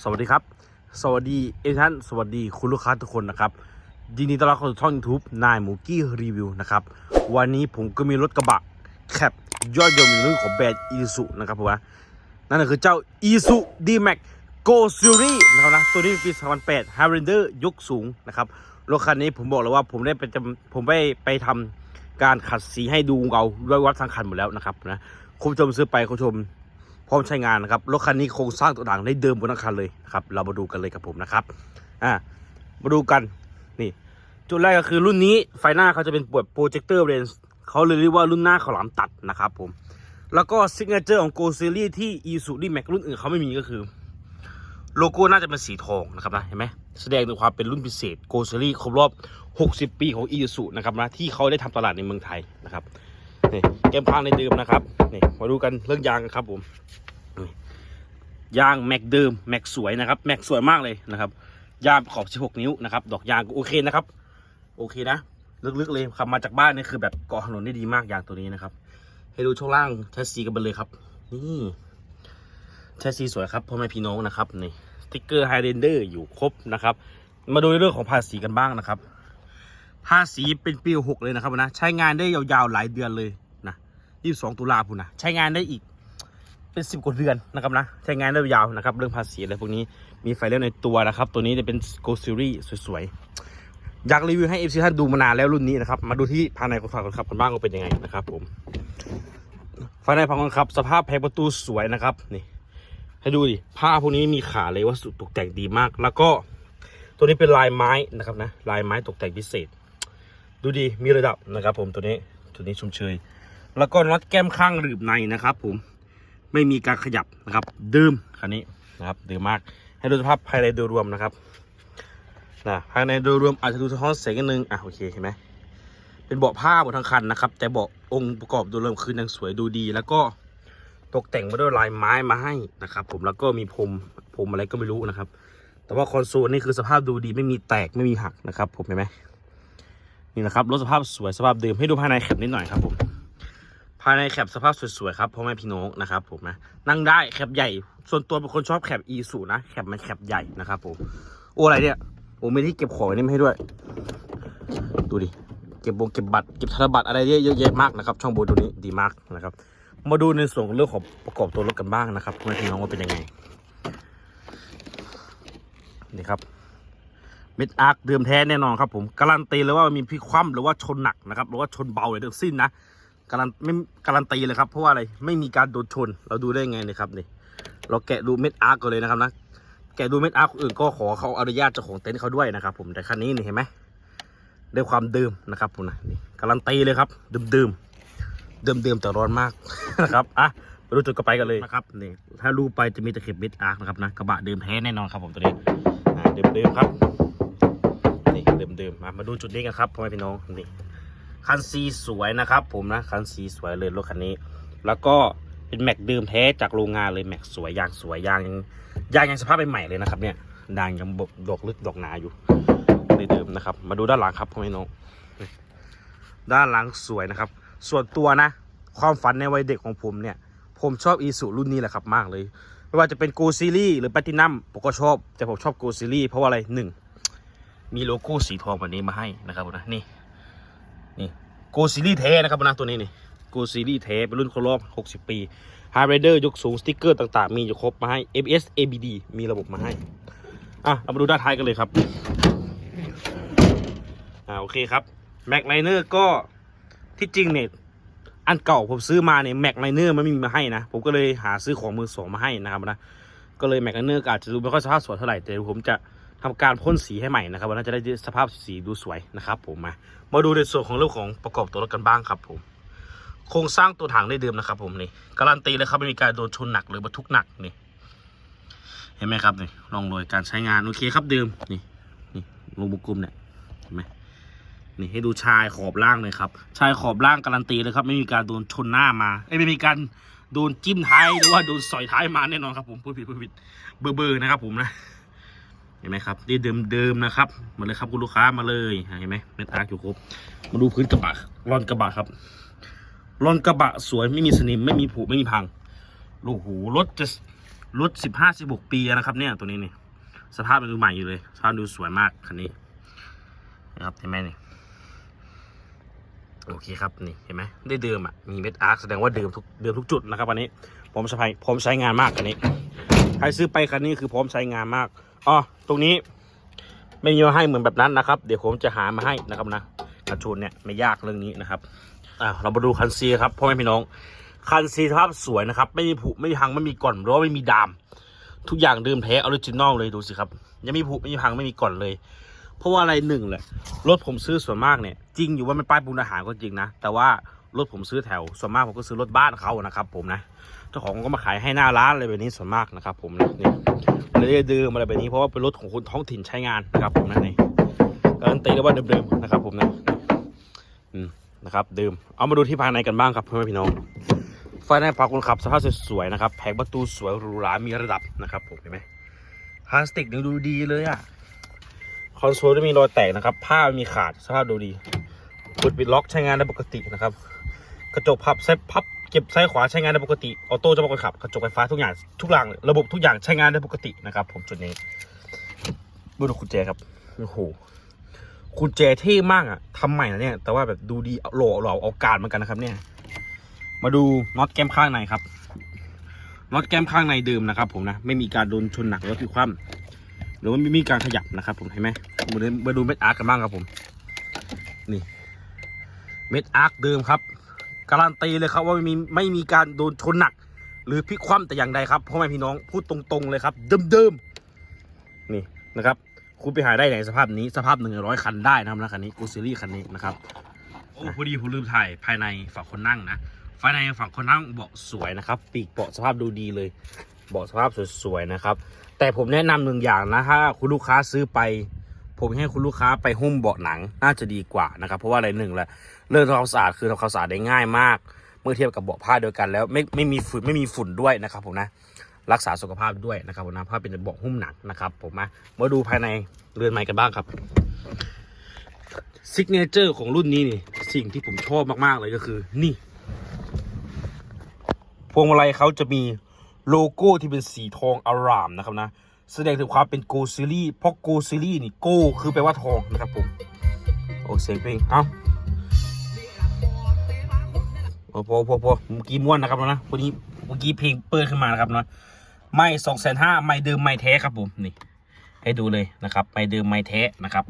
สวัสดีครับ สวัสดีเอท่านสวัสดีคุณลูกค้าทุกคนนะครับยินดีต้อนรับเข้าสู่ช่อง YouTube นายหมูกี้รีวิวนะครับ วันนี้ผมก็มีรถกระบะแคปยอดเยี่ยมหนึ่งของแบรนด์อีซูนะครับผมนะนั่นก็คือเจ้า i s u D-Max Go Series นะครับนะตัวนี้ปี 2008 Highlander ยกสูงนะครับรถคันนี้ผมบอกเลยว่าผมได้ไปจำผมไปไปทำการขัดสีให้ดูเอาด้วยวัดทางคันหมดแล้วนะครับนะคุณผู้ชมซื้อไปคุณผู้ชม พร้อมใช้งานนะครับรถคันนี้โครงสร้างตัวต่างได้เดิมบนทั้งคันเลยนะครับเรามาดูกันเลยกับผมนะครับอ่ามาดูกันนี่จุดแรกก็คือรุ่นนี้ไฟหน้าเขาจะเป็นปวดโปรเจคเตอร์เรนส์เขาเลยเรียกว่ารุ่นหน้าขาหลามตัดนะครับผมแล้วก็ซิกเนเจอร์ของโกซีรีส์ที่ e s u d m a x รุ่นอื่นเขาไม่มีก็คือ โลโก้น่าจะเป็นสีทองนะครับนะเห็นไหมแสดงถึงความเป็นรุ่นพิเศษโกซีรีส์ครบรอบ 60 ปีของ e s u นะครับนะที่เขาได้ทำตลาดในเมืองไทยนะครับ นี่แก้มข้างในเดิมนะครับนี่มาดูกันเรื่องยางกันครับผมยางแม็กเดิมแม็กสวยนะครับแม็กสวยมากเลยนะครับยางขอบ 16 นิ้วนะครับดอกยางโอเคนะครับ โอเคนะ ลึกๆเลยขับมาจากบ้านนี่คือแบบเกาะถนนได้ดีมากยางตัวนี้นะครับ ให้ดูช่วงล่างแชสซีกันไปเลยครับ นี่แชสซีสวยครับพ่อแม่พี่น้องนะครับนี่สติ๊กเกอร์ไฮเรนเดอร์อยู่ครบนะครับ มาดูในเรื่องของภาษีกันบ้างนะครับ ภาษีเป็นปีหกเลยนะครับนะใช้งานได้ยาวๆหลายเดือนเลยนะ22ตุลาพุ่นนะใช้งานได้อีกเป็นสิบกว่าเดือนนะครับนะใช้งานได้ยาวนะครับ เรื่องภาษีอะไรพวกนี้มีไฟเลี้ยวในตัวนะครับ ตัวนี้จะเป็น Go Series สวยๆอยากรีวิวให้เอฟซีท่านดูมานานแล้วรุ่นนี้นะครับมาดูที่ภายในของฝั่งคนขับกันบ้างว่าเป็นยังไงนะครับผมภายในฝั่งคนขับ สภาพแผงประตูสวยนะครับนี่ให้ดูดิผ้าพวกนี้มีขาเลยวัสดุตกแต่งดีมาก แล้วก็ตัวนี้เป็นลายไม้นะครับนะลายไม้ตกแต่งพิเศษ ดูดีมีระดับนะครับ ผมตัวนี้ตัวนี้ชมเชยแล้วก็น็อตแก้มข้างหลืบในนะครับ ผมไม่มีการขยับนะครับ เดิมคันนี้นะครับเดิมมากให้ดูสภาพภายในโดยรวมนะครับนะภายในโดยรวมอาจจะดูสะท้อนแสงนิดนึงอะโอเคเห็นไหมเป็นเบาะผ้าหมดทั้งคันนะครับ แต่เบาะองค์ประกอบโดยรวมคือยังสวยดูดี แล้วก็ตกแต่งมาด้วยลายไม้มาให้นะครับ ผมแล้วก็มีพรมพรมอะไรก็ไม่รู้นะครับ แต่ว่าคอนโซลนี่คือสภาพดูดีไม่มีแตกไม่มีหักนะครับ ผมเห็นไหม นี่นะครับรถสภาพสวยสภาพเดิมให้ดูภายในแคปนิดหน่อยครับผมภายในแคปสภาพสวยๆครับพ่อแม่พี่น้องนะครับผมนะนั่งได้แคปใหญ่ ส่วนตัวเป็นคนชอบแคปอีสูนะแคปมันแคปใหญ่นะครับผมโอ้อะไรเนี่ยโอ้ไมีที่เก็บของนี่มาให้ด้วย ดูดิเก็บบงเก็บบัตรเก็บธนบัตรอะไรเยอะแยะมากนะครับช่องโบตัวนี้ดีมากนะครับ มาดูในส่วนเรื่องของประกอบตัวรถกันบ้างนะครับพ่อแม่พี่น้องว่าเป็นยังไงนี่ครับ เม็ดอาร์คเดิมแท้แน่นอนครับผมการันตีเลยว่ามีพลิกคว่ำหรือว่าชนหนักนะครับหรือว่าชนเบาเลยทั้งสิ้นนะการันไม่การันตีเลยครับเพราะว่าอะไรไม่มีการโดนชนเราดูได้ไงนะครับนี่เราแกะดูเม็ดอาร์กกันเลยนะครับนะแกะดูเม็ดอาร์กอื่นก็ขอเขาอนุญาตเจ้าของเต็นท์เขาด้วยนะครับ ผมแต่คันนี้นี่เห็นไหมด้วยความเดิมนะครับผมนะนี่การันตีเลยครับเดิมเดิมเดิมเดิมแต่ร้อนมากนะครับอะไปดูจุดกระไปกันเลยนะครับนี่ถ้ารูปไปจะมีตะเข็บเม็ดอาร์กนะครับนะกระบะเดิมแท้แน่นอนครับผมตัวนี้เดิมเดิมๆครับ เดิมเดิมๆมามาดูจุดนี้กันครับพ่อแม่พี่น้องนี่คันซีสวยนะครับ ผมนะคันซีสวยเลยรถคันนี้ แล้วก็เป็นแม็กเดิมแท้จากโรงงานเลยแม็กสวยยางสวยยางยังยางยังสภาพเป็นใหม่เลยนะครับ เนี่ยยางยังบกดอกลึกดอกหนาอยู่เดิมนะครับ มาดูด้านหลังครับพ่อแม่น้องด้านหลังสวยนะครับ ส่วนตัวนะ ความฝันในวัยเด็กของผมเนี่ย ผมชอบอีสุรุ่นนี้แหละครับมากเลย ไม่ว่าจะเป็นโกซีรีหรือแพตินัมผมก็ชอบแต่ผมชอบโกซีรีเพราะว่าอะไรหนึ่ง มีโลโก้สีทองแบบนี้มาให้นะครับนะนี่นี่โกซีรีส์เทนะครับนะตัวนี้นี่โกซีรีส์เทเป็นรุ่นครบรอบ 60 ปีฮาร์เรเดอร์ยกสูงสติ๊กเกอร์ต่างๆ มีอยู่ครบมาให้ ABS ABD มีระบบมาให้ อะ เรามาดูด้านท้ายกันเลยครับ อ่าโอเคครับแม็กไ i เนอร์ก็ที่จริงเนี่ยอันเก่าผมซื้อมาเนี่ยแม็กไ i เนอร์มันไม่มีมาให้นะ ผมก็เลยหาซื้อของมือสองมาให้นะครับนะก็เลยแม็กไ i เนอร์อาจจะดูไม่ค่อยสภาพสวยเท่าไหร่แต่ผมจะ ทำการพ่นสีให้ใหม่นะครับวันนั้นจะได้สภาพสีดูสวยนะครับผมมา มาดูในส่วนของเรื่องของประกอบตัวรถกันบ้างครับผม โครงสร้างตัวถังได้เดิมนะครับผมนี่การันตีเลยครับไม่มีการโดนชนหนักหรือบรรทุกหนักนี่เห็นไหมครับนี่ลองโดยการใช้งานโอเคครับเดิมนี่นี่ลงบุกลุมเนี่ยเห็นไหมนี่ให้ดูชายขอบล่างเลยครับ ชายขอบล่างการันตีเลยครับ ไม่มีการโดนชนหน้ามาเอ้ไม่มีการโดนจิ้มท้ายหรือว่าโดนสอยท้ายมาแน่นอนครับผมพูดผิดพูดผิดเบอร์เบอร์นะครับผมนะ ห็นไหมครับนี่เดิมเดิมๆนะครับ มาเลยครับคุณลูกค้ามาเลยเห็นไหมเม็ดอาร์คอยู่ครบ มาดูพื้นกระบะร่อนกระบะครับร่อนกระบะสวยไม่มีสนิมไม่มีผุไม่มีพังโอ้โหรถจะรถสิบห้าสิบหกปีนะครับ เนี่ยตัวนี้นี่สภาพมันดูใหม่อยู่เลยสภาพดูสวยมากคันนี้นะครับเห็นไหมนี่โอเคครับนี่เห็นไหมได้เดิมอะมีเม็ดอาร์คแสดงว่าเดิมทุกเดิมทุกจุดนะครับอันนี้ผมใช้ผมใช้งานมากคันนี้ ใครซื้อไปคันนี้คือพร้อมใช้งานมาก อ๋อตรงนี้ ไม่มีมาให้เหมือนแบบนั้นนะครับ เดี๋ยวผมจะหามาให้นะครับนะกระชูนเนี่ยไม่ยากเรื่องนี้นะครับอ่าเรามาดูคันซีครับพ่อแม่พี่น้อง คันซีสภาพสวยนะครับ ไม่มีผุไม่มีพังไม่มีก่อนหรือว่าไม่มีดาม ทุกอย่างเดิมแท้ออริจินอลเลยดูสิครับยังไม่มีผุไม่มีพังไม่มีก่อนเลย เพราะว่าอะไรหนึ่งแหละรถผมซื้อส่วนมากเนี่ยจริงอยู่ว่ามันป้ายปูนอาหารก็จริงนะแต่ว่ารถผมซื้อแถวส่วนมากผมก็ซื้อรถบ้านเขานะครับ ผมนะ จ้าของก็มาขายให้หน้าร้านอะไรแบบนี้ส่วนมากนะครับ ผมนะนี่เลยด้ดืมอะไรแบบนี้เพราะว่าเป็นรถของคนท้องถิ่นใช้งานนะครับ ผมนะนี่การันตีได้ว่าเดิมๆนะครับ ผมนะอืมนะครับเดิมเอามาดูที่ภายในกันบ้างครับเพื่อนพี่น้องไฟในฝาคนขับสภาพสวยๆนะครับแผงประตูสวยหรูหรามีระดับนะครับ ผมเห็นไหมพลาสติกยังดูดีเลยอะคอนโซลไม่มีรอยแตกนะครับ ผ้ามีขาดสภาพดูดีเปิดปิดล็อกใช้งานได้ปกตินะครับ กระจกพับเซฟพับ เก็บซ้ายขวาใช้งานได้ปกติ ออโต้จะบอกคนขับกระจกไฟฟ้าทุกอย่างทุกอย่างระบบทุกอย่างใช้งานได้ปกตินะครับ ผมจุดนี้ดูดูกุญแจครับโอ้โหกุญแจเท่มากอะทำใหม่นะเนี่ย แต่ว่าแบบดูดีหล่อหล่อเอาการเหมือนกันนะครับ เนี่ย มาดูน็อตแก้มข้างในครับน็อตแก้มข้างในเดิมนะครับ ผมนะไม่มีการโดนชนหนักหรือว่าพลิกคว่ำหรือว่าไม่มีการขยับนะครับ ผมเห็นไหมมาดูเม็ดอาร์กันบ้างครับผม นี่ เม็ดอาร์คเดิมครับ การันตีเลยครับว่าไม่มีไม่มีการโดนชนหนัก หรือพลิกคว่ำแต่อย่างใดครับพ่อแม่พี่น้องพูดตรงๆเลยครับ เดิมๆนี่นะครับ คุณไปหาได้ในสภาพนี้สภาพหนึ่งร้อยคันได้นะครับนะคันนี้กูซีรีส์คันนี้นะครับโอ้พอดีผมลืมถ่ายภายในฝั่งคนนั่งนะภายในฝั่งคนนั่งเบาะสวยนะครับปีกเบาะสภาพดูดีเลยเบาะสภาพสวยๆนะครับ แต่ผมแนะนำหนึ่งอย่างนะถ้าคุณลูกค้าซื้อไป ผมให้คุณลูกค้าไปหุ้มเบาะหนังน่าจะดีกว่านะครับ เพราะว่าอะไรหนึ่งแหละเรื่องทำความสะอาดคือทำความสะอาดได้ง่ายมาก เมื่อเทียบกับเบาะผ้าเดียวกันแล้วไม่ไม่มีฝุ่นไม่มีฝุ่นด้วยนะครับผมนะรักษาสุขภาพด้วยนะครับผมนะเพราเป็นเบาะหุ้มหนังนะครับผมมามาดูภายในเรือนไม้กันบ้างครับซิกเนเจอร์ของรุ่นนี้นี่สิ่งที่ผมชอบมากๆเลยก็คือนี่ พวงมาลัยเขาจะมีโลโก้ที่เป็นสีทองอารามนะครับนะ แสดงถึงความเป็นโกซีรีเพราะโกซีรีนี่โกคือแปลว่าทองนะครับผม โอ้เสียงเพลงเอ้าโอ้พอพอพอเมื่อกี้ม้วนนะครับนะวันนี้เมื่อกี้เพลงเปิดขึ้นมานะครับนะไม่สองแสนห้าไม่เดิมไม่แท้ครับผมนี่ ให้ดูเลยนะครับไม่เดิมไม่แท้นะครับ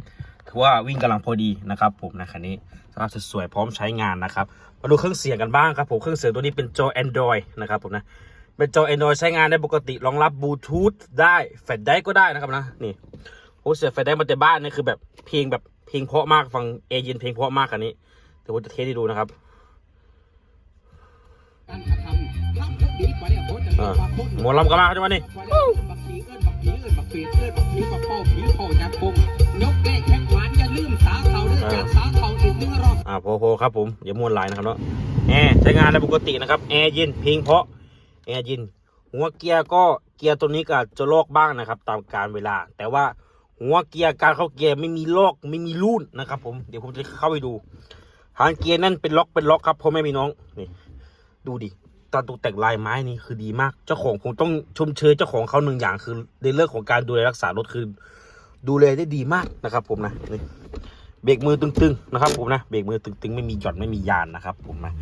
ถือว่าวิ่งกำลังพอดีนะครับผมนะคันนี้สภาพสวยๆพร้อมใช้งานนะครับ มาดูเครื่องเสียงกันบ้างครับผมเครื่องเสียงตัวนี้เป็นจอ Android นะครับผมนะ เป็นจอ Android ใช้งานได้ปกติรองรับบลูทูธได้แฟลชไดร์ก็ได้นะครับนะนี่โอ้เสียงแฟลชไดร์มาแต่บ้านนี่คือแบบเพลงแบบเพลงเพราะมากฟังเอเย็นเพลงเพราะมากคันนี้เดี๋ยวผมจะเทสให้ดูนะครับการกระทำทำทุกดีกว่าเนี่ยโหจะอ่าบางคนหมอลำกันมาใช่ไหมนี่บักผีเอิ้นบักผีเอิ้นบักเปียดเอิ้นบักผีบักเป้าผีเผาจากพงยกแก้แขกหวานอย่าลืมสาเขาเด้อจากสาเขาอีกหนึ่งรอบอ่าพอพอครับผมอย่าม้วนลายนะครับเนาะแอร์ใช้งานได้ปกตินะครับแอร์เย็นเพลงเพราะ แอร์เย็นหัวเกียร์ก็เกียร์ตัวนี้ก็จะลอกบ้างนะครับ ตามการเวลา แต่ว่าหัวเกียร์การเข้าเกียร์ไม่มีลอกไม่มีรูนนะครับ ผมเดี๋ยวผมจะเข้าไปดูหางเกียร์นั่นเป็นล็อกเป็นล็อกครับพ่อแม่พี่น้องนี่ดูดิตาตกแต่งลายไม้นี่คือดีมาก เจ้าของผมต้องชมเชยเจ้าของเขาหนึ่งอย่างคือในเรื่องของการดูแลรักษารถคือดูแลได้ดีมากนะครับ ผมนะนี่ เบรกมือตึงๆนะครับผมนะเบรกมือตึงๆ ไม่มีหย่อนไม่มียานนะครับผมนะ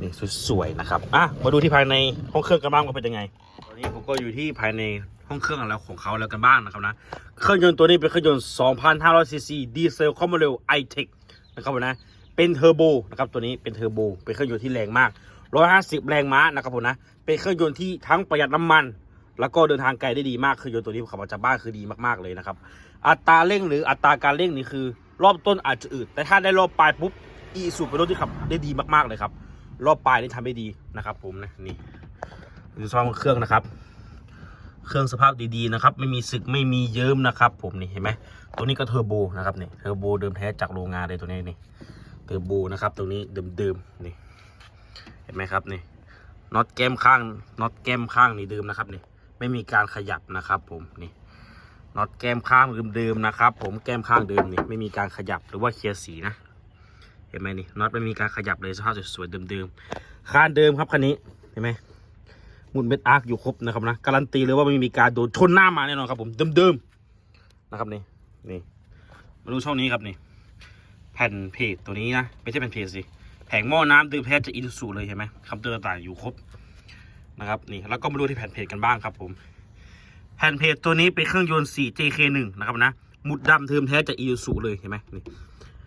นี่สวยๆนะครับอะมาดูที่ภายในห้องเครื่องกันบ้างว่าเป็นยังไงตอนนี้ผมก็อยู่ที่ภายในห้องเครื่องแล้วของเขาแล้วกันบ้างนะครับนะเครื่องยนต์ตัวนี้เป็นเครื่องยนต์ 2,500 ซีซีดีเซลคอมโบเรลไอเทคนะครับผมนะเป็นเทอร์โบนะครับตัวนี้เป็นเทอร์โบเป็นเครื่องยนต์ที่แรงมาก 150 แรงม้านะครับผมนะเป็นเครื่องยนต์ที่ทั้งประหยัดน้ำมัน แล้วก็เดินทางไกลได้ดีมากเครื่องยนต์ตัวนี้ขับออกจากบ้านคือดีมากๆเลยนะครับอัตราเร่งหรืออัตราการเร่งนี่คือ รอบต้นอาจจะอืดแต่ถ้าได้รอบปลายปุ๊บอีสูบเป็นรถที่ขับได้ดีมากๆเลยครับ รอบปลายนี่ทำได้ดีนะครับ ผมนะนี่ดูสภาพเครื่องนะครับ เครื่องสภาพดีๆนะครับ ไม่มีสึกไม่มีเยิ้มนะครับ ผมนี่เห็นไหมตัวนี้ก็เทอร์โบนะครับนี่เทอร์โบเดิมแท้จากโรงงานเลยตัวนี้นี่เทอร์โบนะครับ ตรงนี้เดิมๆนี่เห็นไหมครับนี่น็อตแก้มข้างน็อตแก้มข้างนี่เดิมนะครับนี่ไม่มีการขยับนะครับ ผมนี่ น็อตแก้มข้างเดิมๆนะครับ ผมแก้มข้างเดิมนี่ไม่มีการขยับหรือว่าเคลียร์สีนะ เห็นไหมนี่น็อตไม่มีการขยับเลยสภาพสวยๆเดิมๆคานเดิมครับคันนี้เห็นไหมมุนเม็ดอาร์คอยู่ครบนะครับนะการันตีเลยว่าไม่มีการโดนชนหน้ามาแน่นอนครับ ผมเดิมๆนะครับนี่นี่มาดูช่องนี้ครับนี่แผ่นเพจตัวนี้นะไม่ใช่แผ่นเพจสิแผงหม้อน้ำดื่มแพทย์จะอินสูเลยเห็นไหมคำเตือนต่างๆอยู่ครบนะครับนี่แล้วก็มาดูที่แผ่นเพจกันบ้างครับผม แผ่นเพจตัวนี้เป็นเครื่องยนต์ 4JK1 นะครับนะหมุดดำเทิมแท้จากอิสูเลยเห็นไหมนี่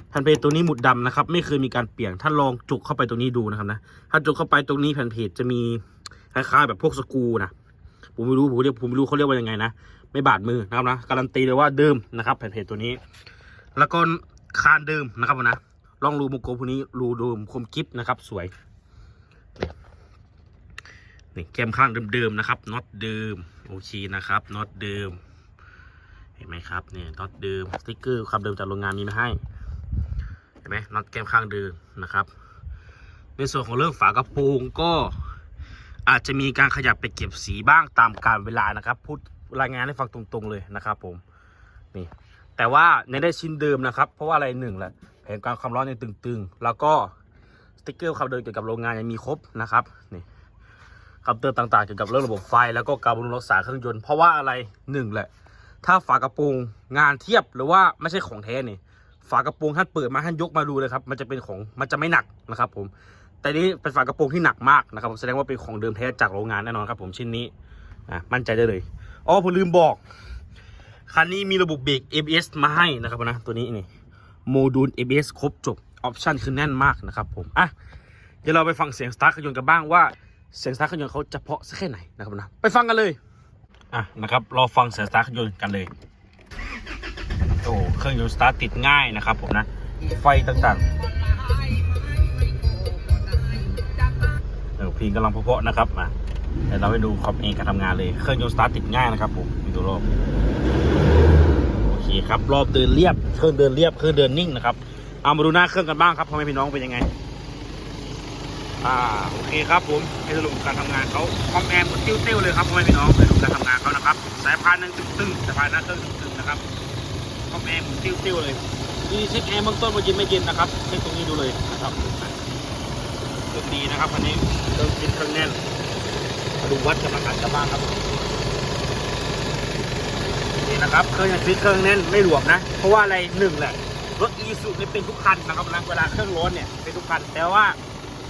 แผ่นเพจตัวนี้หมุดดำนะครับ ไม่เคยมีการเปลี่ยนถ้าลองจุกเข้าไปตรงนี้ดูนะครับนะถ้าจุกเข้าไปตรงนี้แผ่นเพจจะมีคล้ายๆแบบพวกสกูนะผมไม่รู้ผมเรียกผมไม่รู้เขาเรียกว่ายังไงนะไม่บาดมือนะครับนะการันตีเลยว่าเดิมนะครับ แผ่นเพจตัวนี้ แล้วก็คานเดิมนะครับนะลองรูมุกโกพวกนี้รูเดิมคมกิฟนะครับ สวยนี่แกมข้างเดิมๆนะครับน็อตเดิม โอเคนะครับน็อตเดิม เห็นไหมครับเนี่ยน็อตเดิมสติ๊กเกอร์ความเดิมจากโรงงานมีมาให้ เห็นไหมน็อตแก้มข้างเดิมนะครับ ในส่วนของเรื่องฝากระโปรงก็อาจจะมีการขยับไปเก็บสีบ้างตามกาลเวลานะครับ พูดรายงานให้ฟังตรงๆเลยนะครับผมนี่แต่ว่าในได้ชิ้นเดิมนะครับ เพราะว่าอะไรหนึ่งแหละแผงการความร้อนยังตึงๆ แล้วก็สติ๊กเกอร์ความเดิมเกี่ยวกับโรงงานยังมีครบนะครับนี่ คำเตือนต่างๆเกี่ยวกับเรื่องระบบไฟ แล้วก็การบำรุงรักษาเครื่องยนต์เพราะว่าอะไรหนึ่งแหละ ถ้าฝากระโปรงงานเทียบหรือว่าไม่ใช่ของแท้นี่ฝากระโปรงท่านเปิดมาท่านยกมาดูเลยครับมันจะเป็นของมันจะไม่หนักนะครับผมแต่นี้เป็นฝากระโปรงที่หนักมากนะครับแสดงว่าเป็นของเดิมแท้จากโรงงานแน่นอนครับ ผมชิ้นนี้อะมั่นใจได้เลยอ๋อผมลืมบอกคันนี้มีระบบเบรก ABS มาให้นะครับนะตัวนี้นี่โมดูล ABS ครบจบออปชันคือแน่นมากนะครับผมอะเดี๋ยวเราไปฟังเสียงสตาร์ทเครื่องยนต์กันบ้างว่า เสียงสตาร์ทเครื่องยนต์เขาจะเพาะสักแค่ไหนนะครับนะไปฟังกันเลยอะนะครับรอฟังเสียงสตาร์ทเครื่องยนต์กันเลยโอ้เครื่องยนต์สตาร์ทติดง่ายนะครับผมนะไฟต่างๆเออเพลงกำลังเพาะๆนะครับมาเดี๋ยวเราไปดูคอมเองการทำงานเลยเครื่องยนต์สตาร์ทติดง่ายนะครับผมมีตัวรอบโอเคครับรอบเดินเรียบเครื่องเดินเรียบเครื่องเดินนิ่งนะครับเอามาดูหน้าเครื่องกันบ้างครับพ่อแม่พี่น้องเป็นยังไง อ่าโอเคครับผมให้สรุปการทำงานเขาคอมแอมติ้วเต้วๆเลยครับพ่อแม่พี่น้องไปดูการทำงานเขานะครับ สายพานนั้นตึงๆสายพานหน้าเครื่องตึงๆนะครับคอมแอร์มุนติ้วๆเลยนี่เช็คแอร์เบื้องต้นว่าเย็นไม่เย็นนะครับเช็คตรงนี้ดูเลยนะครับเครื่องดีนะครับคันนี้เครื่องฟิตเครื่องแน่นมาดูวัดกำลังอัดกันบ้างครับนี่นะครับเครื่องยังฟิตเครื่องแน่นไม่หลวมนะ เพราะว่าอะไรหนึ่งแหละรถอีซูนี่เป็นทุกคันนะครับนะเวลาเครื่องร้อนเนี่ยเป็นทุกคันแต่ว่า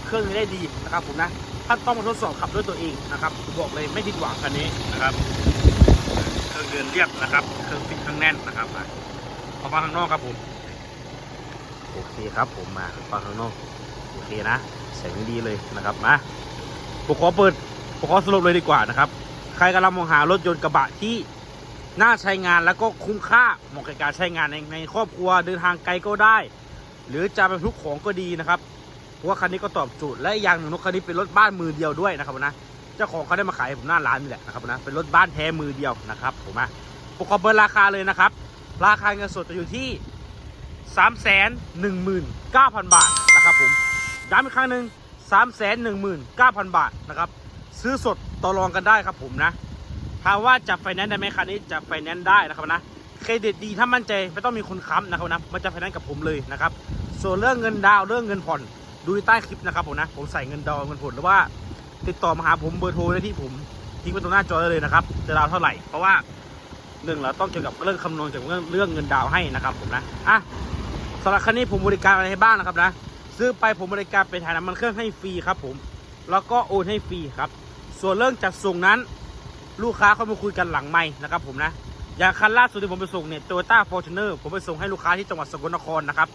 เครื่องนี้ได้ดีนะครับผมนะท่านต้องมาทดสอบขับด้วยตัวเองนะครับผมบอกเลยไม่ผิดหวังคันนี้นะครับเครื่องเดินเรียบนะครับเครื่องฟิตเครื่องแน่นนะครับอะเอาฟังข้างนอกครับผมโอเคครับผมมาฟังข้างนอกโอเคนะแสงดีเลยนะครับมาผมขอเปิดผมขอสรุปเลยดีกว่านะครับ ใครกำลังมองหารถยนต์กระบะที่น่าใช้งานแล้วก็คุ้มค่าเหมาะกับการใช้งานในในครอบครัวเดินทางไกลก็ได้ หรือจะไปทุกของก็ดีนะครับ เพราะว่าคันนี้ก็ตอบโจทย์และอย่างหนึ่งรถคันนี้เป็นรถบ้านมือเดียวด้วยนะครับนะเจ้าของเขาได้มาขายให้ผมหน้าร้านนี่แหละนะครับนะเป็นรถบ้านแท้มือเดียวนะครับผมอะผมขอบเบิร์ราคาเลยนะครับ ราคาเงินสดจะอยู่ที่ 3 1 9 0 0 0 บาทนะครับผมย้ำอีกครั้งหนึ่ง3 1 9 0 0 0 บาทนะครับซื้อสดต่อรองกันได้ครับผมนะถามว่าจะไฟแนนซ์ได้ไหมคันนี้จะไฟแนนซ์ได้นะครับนะเครดิตดีถ้ามั่นใจไม่ต้องมีคนค้ำนะครับนะมันจะไฟแนนซ์กับผมเลยนะครับส่วนเรื่องเงินดาวเรื่องเงินผ่อน ดูใต้คลิปนะครับผมนะ ผมใส่เงินดาวเงินผ่อนหรือว่า ติดต่อมาหาผมเบอร์โทรได้ที่ผมทิ้งไว้ตรงหน้าจอได้เลยนะครับจะดาวเท่าไหร่เพราะว่าหนึ่งเราต้องเกี่ยวกับเรื่องคำนวณเกี่ยวกับเรื่องเรื่องเงินดาวให้นะครับผมนะอะสำหรับคันนี้ผมบริการอะไรให้บ้างนะครับนะซื้อไปผมบริการไปถ่ายน้ำมันเครื่องให้ฟรีครับ ผม แล้วก็โอนให้ฟรีครับ ส่วนเรื่องจัดส่งนั้น ลูกค้าเขามาคุยกันหลังไม่นะครับ ผมนะอย่างคันล่าสุดที่ผมไปส่งเนี่ยโตโยต้าฟอร์จูเนอร์ผมไปส่งให้ลูกค้าที่จังหวัดสกลนครนะครับ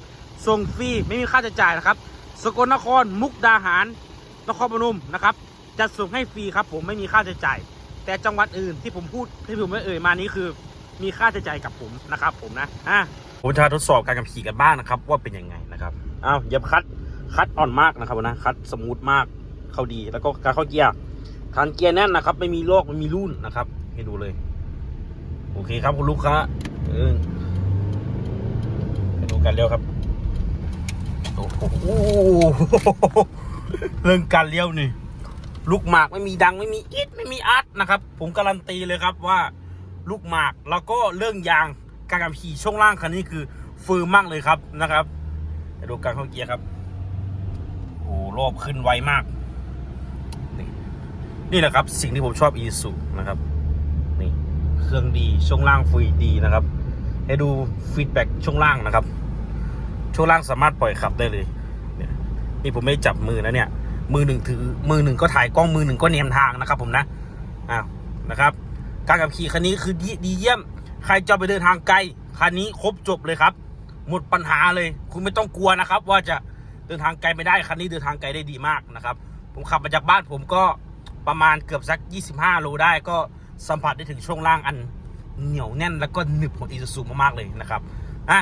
ส่งฟรีไม่มีค่าใช้จ่ายนะครับ สกลนครมุกดาหาร นครพนมนะครับจัดส่งให้ฟรีครับ ผมไม่มีค่าใช้จ่าย แต่จังหวัดอื่นที่ผมพูดที่ผมไม่เอ่ยมานี้คือ มีค่าใช้จ่ายกับผมนะครับ ผมนะอะผมจะทดสอบการขับขี่กันบ้างนะครับ ว่าเป็นยังไงนะครับอ้าวอย่าคัดคัดอ่อนมากนะครับนะคัดสมูทมากเข้าดี แล้วก็การเข้าเกียร์ฐานเกียร์แน่นนะครับ ไม่มีโรคไม่มีรุ่นนะครับ ให้ดูเลย โอเคครับคุณลูกค้าเออไปดูกันเร็วครับโอ้โหเรื่องการเลี้ยวนี่ ลูกหมากไม่มีดังไม่มีอิดไม่มีอัดนะครับ ผมการันตีเลยครับว่า ลูกหมากแล้วก็เรื่องยางการขับขี่ช่วงล่างคันนี้คือฟืมมากเลยครับนะครับดูการเข้าเกียร์ครับโอ้รอบขึ้นไวมาก นี่นี่แหละครับ สิ่งที่ผมชอบอีซูนะครับ นี่ เครื่องดีช่วงล่างฟรีดีนะครับ ให้ดูฟีดแบ็กช่วงล่างนะครับ ช่วงล่างสามารถปล่อยขับได้เลยเนี่ยนี่ผมไม่จับมือนะเนี่ย มือหนึ่งถือมือหนึ่งก็ถ่ายกล้องมือหนึ่งก็เนียมทางนะครับ ผมนะอ้าวนะครับ การขับขี่คันนี้คือดีดีเยี่ยม ใครจะไปเดินทางไกลคันนี้ครบจบเลยครับ หมดปัญหาเลย คุณไม่ต้องกลัวนะครับ ว่าจะเดินทางไกลไม่ได้คันนี้เดินทางไกลได้ดีมากนะครับ ผมขับมาจากบ้านผมก็ประมาณเกือบสัก 25 โลได้ก็สัมผัสได้ถึงช่วงล่างอันเหนียวแน่นแล้วก็หนึบของอีซูซูมากๆเลยนะครับอะ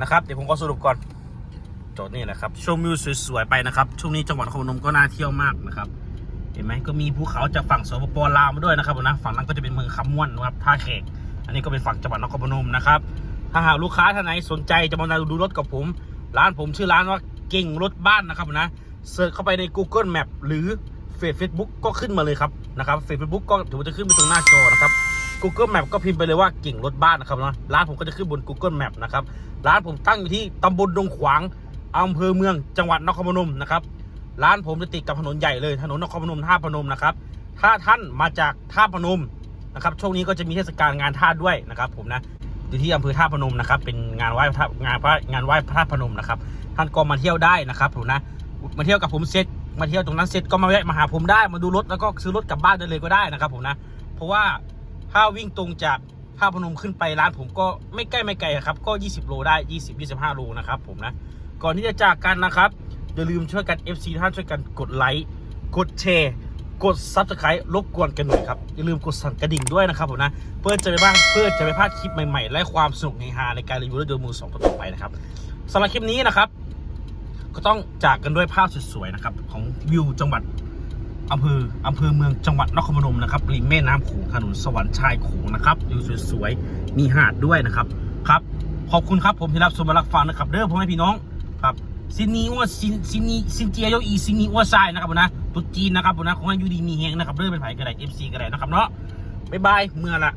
นะครับเดี๋ยวผมก็สรุปก่อนจดนี่แหละครับชมวิวสวยๆไปนะครับช่วงนี้จังหวัดนครพนมก็น่าเที่ยวมากนะครับเห็นไหมก็มีภูเขาจากฝั่งสปปลาวมาด้วยนะครับผมนะฝั่งนั้นก็จะเป็นเมืองคำม่วนนะครับท่าแขกอันนี้ก็เป็นฝั่งจังหวัดนครพนมนะครับถ้าหากลูกค้าท่านไหนสนใจจะมาดูรถกับผม ร้านผมชื่อร้านว่าเก่งรถบ้านนะครับผมนะเสิร์ชเข้าไปใน Google Map หรือเฟซเฟซบุ๊กก็ขึ้นมาเลยครับนะครับเฟซเฟซบุ๊กก็ถือว่าจะขึ้นไปตรงหน้าจอนะครับ Google Map ก็พิมพ์ไปเลยว่าเก่งรถบ้านนะครับนะร้านผมก็จะขึ้นบน Google Map นะครับร้านผมตั้งอยู่ที่ตำบลดงขวางอำเภอเมืองจังหวัดนครพนมนะครับร้านผมจะติดกับถนนใหญ่เลยถนนนครพนมท่าพนมนะครับถ้าท่านมาจากท่าพนมนะครับช่วงนี้ก็จะมีเทศกาลงานท่าด้วยนะครับ ผมนะอยู่ที่อำเภอท่าพนมนะครับเป็นงานไหว้พระงานพระงานไหว้พระพนมนะครับท่านก็มาเที่ยวได้นะครับผมนะมาเที่ยวกับผมเสร็จมาเที่ยวตรงนั้นเสร็จก็มาแวะมาหาผมได้มาดูรถแล้วก็ซื้อรถกลับบ้านได้เลยก็ได้นะครับผมนะเพราะว่า ถ้าวิ่งตรงจากท่าพนมขึ้นไปร้านผมก็ไม่ใกล้ไม่ไกลครับ ก็ 20 โลได้ 20 25 โลนะครับผมนะ ก่อนที่จะจากกันนะครับ อย่าลืมช่วยกัน FC ท่านช่วยกันกดไลค์ กดแชร์ กด Subscribe รบกวนกันหน่อยครับ อย่าลืมกดสั่นกระดิ่งด้วยนะครับผมนะ เพื่อจะไม่พลาดเพื่อจะไม่พลาดคลิปใหม่ๆ และความสนุกในฮาในการรีวิวรถยนต์มือสองต่อไปนะครับสำหรับคลิปนี้นะครับ ก็ต้องจากกันด้วยภาพสวยๆนะครับของวิวจังหวัด อำเภออำเภอเมืองจังหวัดนครพนมนะครับริมแม่น้ำโขงถนนสวรรค์ชายโขงนะครับอยู่สวยๆมีหาดด้วยนะครับครับขอบคุณครับผมที่รับชมรับฟังนะครับเด้อพ่อแม่พี่น้องครับซินีอ้วซินซินีซินเจียโยอีซินนีว่าไซนะครับผมนะตุ๊ดจีนนะครับผมนะของให้อยูดีมีเฮงนะครับเด้อเป็นไผ่กระไรเอฟซีกระไรนะครับเนาะบ๊ายบายเมื่อละ